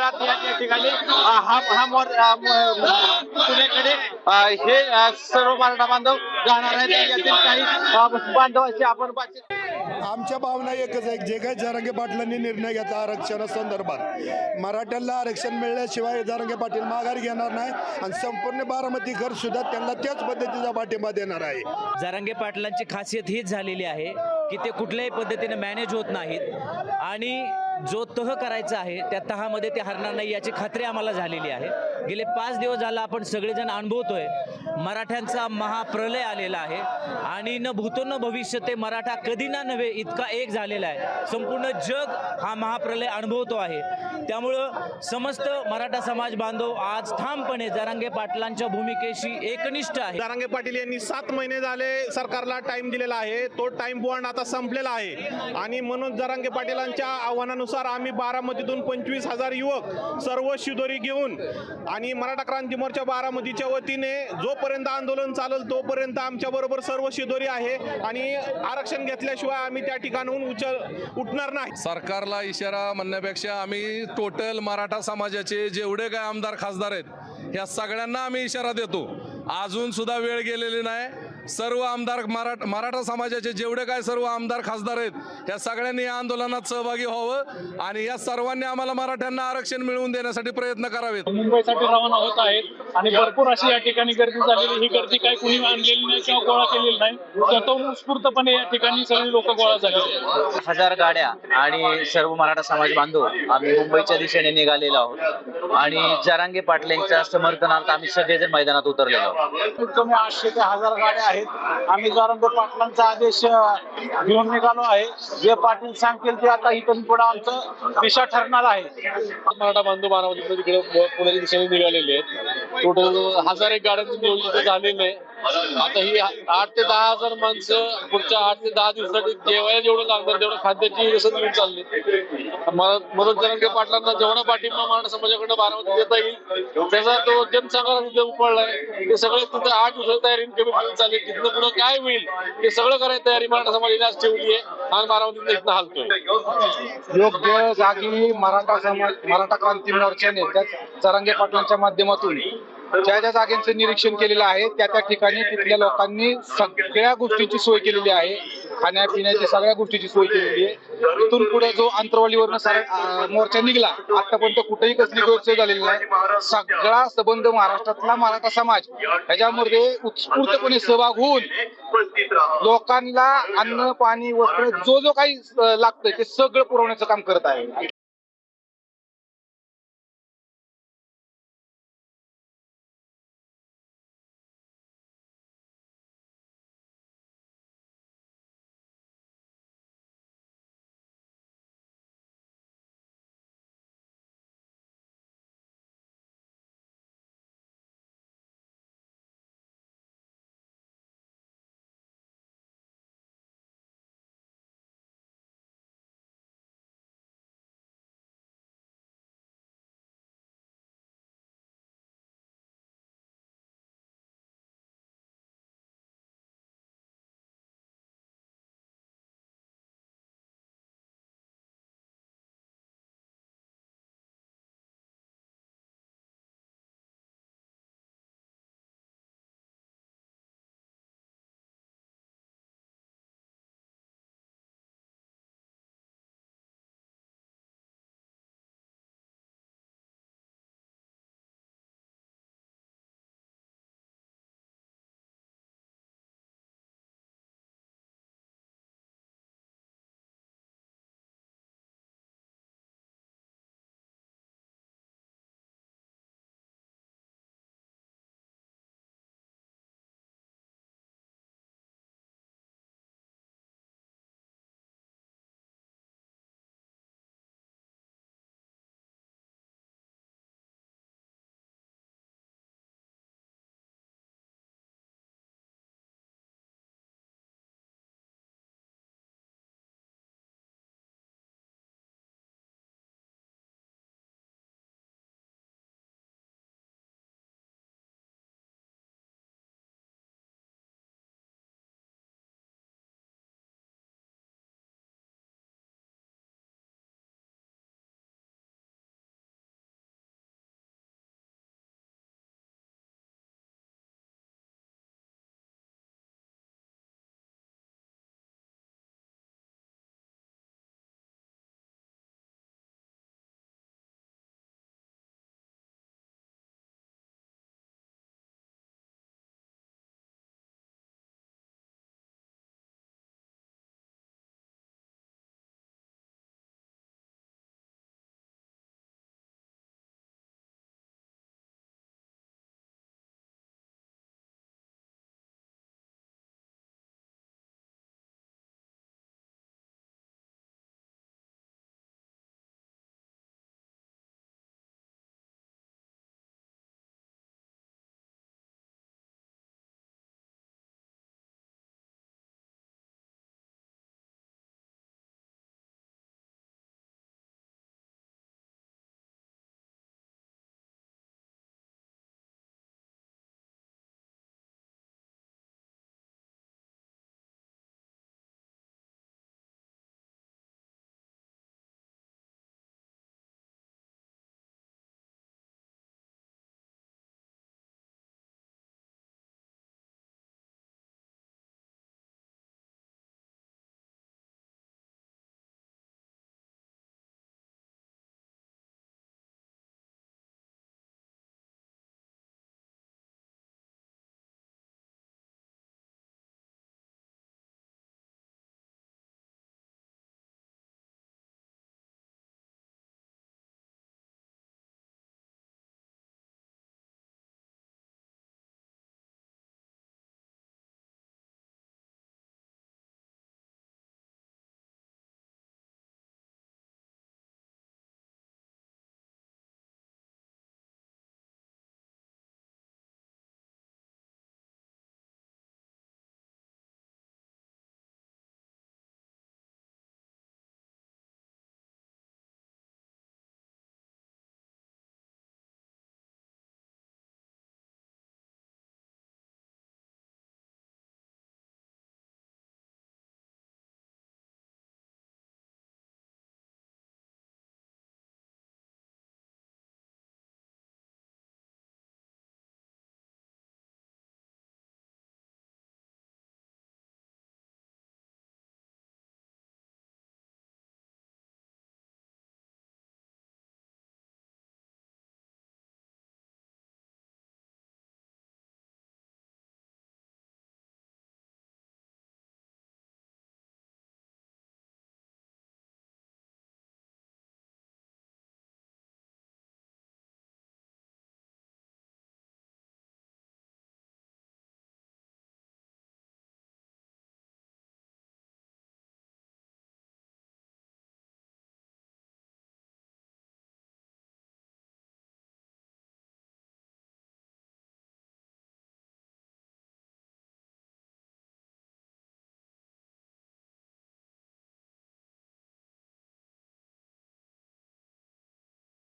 वेळात या ठिकाणी हा हा मोर पुण्याकडे हे सर्व मराठा बांधव जाणार आहेत. यातील काही बांधवांशी आपण बातचीत आमच्या भावना एकच आहे. जे काही जारंगे पाटलांनी निर्णय घेतला आरक्षणासंदर्भात मराठ्यांना आरक्षण मिळल्याशिवाय जारंगे पाटील माघारी घेणार नाही आणि संपूर्ण बारामती घर सुद्धा त्यांना त्याच पद्धतीचा पाठिंबा देणार आहे. जारंगे पाटलांची खासियत हीच झालेली आहे की ते कुठल्याही पद्धतीने मॅनेज होत नाहीत आणि जो तह करायचा आहे त्या तहामध्ये ते हरणार नाही याची खात्री आम्हाला झालेली आहे. गेले पाच दिवस झाला आपण सगळेजण अनुभवतोय. मराठ्यांचा महाप्रलय आलेला आहे. आणि न भूतो न भविष्य ते मराठा कधी ना नव्हे इतका एक झालेला आहे. संपूर्ण जग हा महाप्रलय अनुभवतो आहे. त्यामुळं समस्त मराठा समाज बांधव आज ठामपणे जरांगे पाटलांच्या भूमिकेशी एकनिष्ठ आहे जारांगे पाटील यांनी सात महिने झाले सरकारला टाइम दिलेला आहे. तो टाइम बॉन्ड आता संपलेला आहे. आणि म्हणून जरांगे पाटीलांच्या आव्हानानुसार आम्ही बारामतीतून पंचवीस हजार युवक सर्व शिदोरी घेऊन आणि मराठा क्रांती मोर्चा बारामतीच्या वतीने जोपर्यंत आंदोलन चालेल तोपर्यंत आमच्याबरोबर सर्व शिदोरी आहे आणि आरक्षण घेतल्याशिवाय आम्ही त्या ठिकाणाहून उचल उठणार नाही. सरकारला इशारा म्हणण्यापेक्षा आम्ही टोटल मराठा समाजाचे जेवढे काय आमदार खासदार आहेत ह्या सगळ्यांना आम्ही इशारा देतो. अजून सुद्धा वेळ गेलेली नाही. सर्व आमदार मराठा मराठा समाजाचे जेवढे काय सर्व आमदार खासदार आहेत ह्या सगळ्यांनी या आंदोलनात सहभागी व्हावं आणि या सर्वांनी आम्हाला मराठ्यांना आरक्षण मिळवून देण्यासाठी प्रयत्न करावेत. मुंबईसाठी रवाना होत आहेत आणि भरपूर अशी या ठिकाणी गर्दी झालेली ही गर्दी काही कुणी आणलेली नाही किंवा गोळा केलेली नाही. स्वतःहून उत्स्फूर्तपणे या ठिकाणी सगळी लोक गोळा आहेत. हजार गाड्या आणि सर्व मराठा समाज बांधव आम्ही मुंबईच्या दिशेने निघालेलो आहोत. आणि जरांगे पाटलांच्या समर्थनार्थ आम्ही सगळेजण मैदानात उतरलेलो आहोत. कमीत कमी आठशे ते हजार गाड्या आहेत. आहेत. आम्ही जारंगे पाटलांचा आदेश घेऊन निघालो आहे. जे पाटील सांगतील ते आता इथून पुढे आमचं दिशा ठरणार आहे. मराठा बांधव बारामती तिकडे पुण्याच्या दिशेने निघालेले आहेत. टोटल हजार एक गाड्यांचं नियोजन इथं झालेलं आहे. आता ही आठ ते दहा हजार माणसं पुढच्या आठ ते दहा दिवसासाठी जेवायला जेवढं लागणार तेवढं खाद्याची व्यसन घेऊन चालली. मनोज जरांगे पाटलांना जेवढा पाठिंबा मराठा समाजाकडनं बारामती देता येईल त्याचा तो जनसंघाला तिथे उपळलाय ते सगळे तिथे आठ दिवसाची तयारी कमी चालली तिथनं पुढे काय होईल ते सगळं करायची तयारी मराठा समाजाने आज ठेवली आहे आणि बारामतीतनं इथनं हालतोय. योग्य जागी मराठा समाज मराठा क्रांती मोर्चाने त्या जरांगे पाटलांच्या माध्यमातून ज्या ज्या जागेचं निरीक्षण केलेलं आहे त्या त्या ठिकाणी तिथल्या लोकांनी सगळ्या गोष्टींची सोय केलेली आहे. खाण्यापिण्याची सगळ्या गोष्टीची सोय केलेली आहे. इथून पुढे जो अंतरवालीवरनं मोर्चा निघला आतापर्यंत कुठेही कसली गैरसोय झालेली नाही. सगळा संबंध महाराष्ट्रातला मराठा समाज ह्याच्यामध्ये उत्स्फूर्तपणे सहभाग होऊन लोकांना अन्न पाणी वस्त्र जो जो काही लागतंय ते सगळं पुरवण्याचं काम करत आहे.